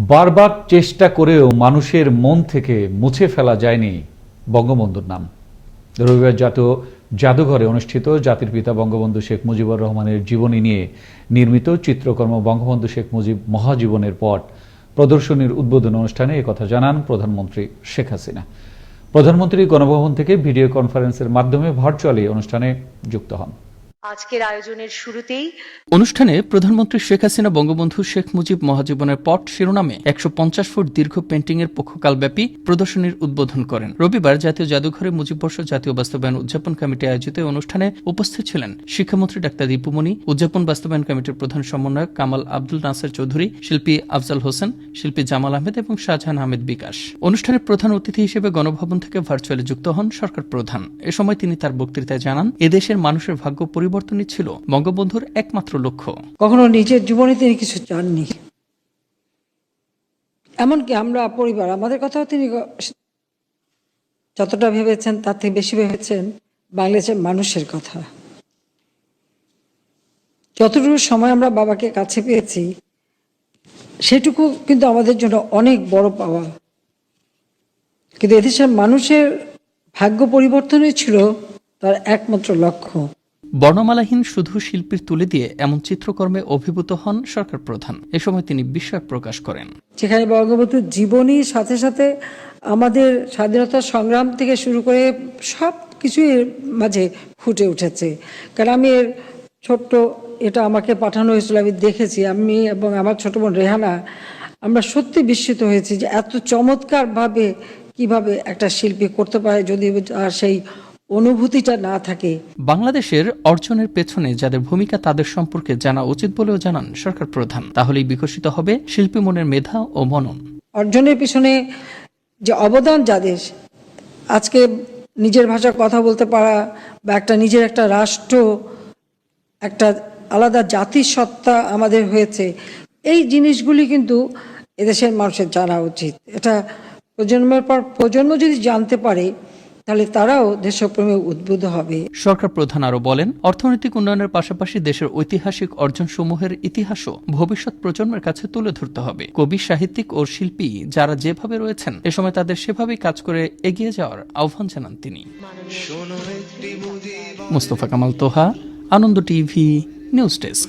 বারবার চেষ্টা করেও মানুষের মন থেকে মুছে ফেলা যায়নি বঙ্গবন্ধুর নাম। রবিবার জাতীয় জাদুঘরে অনুষ্ঠিত জাতির পিতা বঙ্গবন্ধু শেখ মুজিবুর রহমানের জীবনী নিয়ে নির্মিত চিত্রকর্ম বঙ্গবন্ধু শেখ মুজিব মহাজীবনের পট প্রদর্শনীর উদ্বোধন অনুষ্ঠানে একথা জানান প্রধানমন্ত্রী শেখ হাসিনা। প্রধানমন্ত্রী গণভবন থেকে ভিডিও কনফারেন্সের মাধ্যমে ভার্চুয়ালি অনুষ্ঠানে যুক্ত হন। আজকের আয়োজনের শুরুতেই অনুষ্ঠানে প্রধানমন্ত্রী শেখ হাসিনা, বঙ্গবন্ধু শেখ মুজিব মহাজীবনের পট শিরোনামে একশো পঞ্চাশ ফুট দীর্ঘ পেন্টিং এর পক্ষকালব্যাপী প্রদর্শনীর উদ্বোধন করেন। রবিবার জাতীয় জাদুঘরে মুজিববর্ষ জাতীয় বাস্তবায়ন উদযাপন কমিটি আয়োজিত অনুষ্ঠানে উপস্থিত ছিলেন শিক্ষামন্ত্রী ডাক্তার দীপুমণি উদযাপন বাস্তবায়ন কমিটির প্রধান সমন্বয়ক কামাল আব্দুল নাসের চৌধুরী, শিল্পী আফজাল হোসেন, শিল্পী জামাল আহমেদ এবং শাহজাহান আহমেদ বিকাশ। অনুষ্ঠানে প্রধান অতিথি হিসেবে গণভবন থেকে ভার্চুয়ালি যুক্ত হন সরকার প্রধান। এ সময় তিনি তার বক্তৃতায় জানান এদেশের মানুষের ভাগ্য পরিবর্তনই ছিল বঙ্গবন্ধুর একমাত্র লক্ষ্য। কখনো নিজের জীবনে তিনি কিছু চাননি। এমনকি আমরা পরিবার, আমাদের কথাও তিনি যতটা ভেবেছেন, তার থেকে বেশি ভেবেছেন বাংলাদেশের মানুষের কথা। যতটুকু সময় আমরা বাবাকে কাছে পেয়েছি, সেটুকু কিন্তু আমাদের জন্য অনেক বড় পাওয়া। কিন্তু এদেশের মানুষের ভাগ্য পরিবর্তনই ছিল তার একমাত্র লক্ষ্য। বর্ণমালাহীন শুধু শিল্পীর তুলে দিয়ে এমন চিত্রকর্মে অভিভূত হন সরকার প্রধান এ সময় তিনি বিস্ময় প্রকাশ করেন। যেখানে বঙ্গবন্ধুর জীবনীর সাথে সাথে আমাদের স্বাধীনতা সংগ্রাম থেকে শুরু করে সব কিছুই মাঝে ফুটে উঠেছে। কারণ আমি এর ছোট্ট এটা আমাকে পাঠানো হয়েছিল, আমি দেখেছি। আমি এবং আমার ছোট বোন রেহানা, আমরা সত্যি বিস্মিত হয়েছি যে এত চমৎকারভাবে কীভাবে একটা শিল্পী করতে পারে যদি সেই অনুভূতিটা না থাকে। বাংলাদেশের অর্জনের পেছনে যাদের ভূমিকা তাদের সম্পর্কে জানা উচিত বলেও জানান সরকার প্রধান। তাহলেই বিকশিত হবে শিল্পী মনের মেধা ও মনন। অর্জনের পিছনে যে অবদান যাদের আজকে নিজের ভাষায় কথা বলতে পারা বা একটা নিজের একটা রাষ্ট্র একটা আলাদা জাতির সত্তা আমাদের হয়েছে এই জিনিসগুলি কিন্তু এদেশের মানুষের জানা উচিত। এটা প্রজন্মের পর প্রজন্ম যদি জানতে পারে তাহলে তারাও দেশপ্রেমে উদ্বুদ্ধ হবে। সরকার প্রধান আরও বলেন অর্থনৈতিক উন্নয়নের পাশাপাশি দেশের ঐতিহাসিক অর্জনসমূহের ইতিহাসও ভবিষ্যৎ প্রজন্মের কাছে তুলে ধরতে হবে। কবি সাহিত্যিক ও শিল্পী যারা যেভাবে রয়েছেন এ সময় তাদের সেভাবেই কাজ করে এগিয়ে যাওয়ার আহ্বান জানান তিনি। Mustafa Kamal Toha Ananda TV news desk.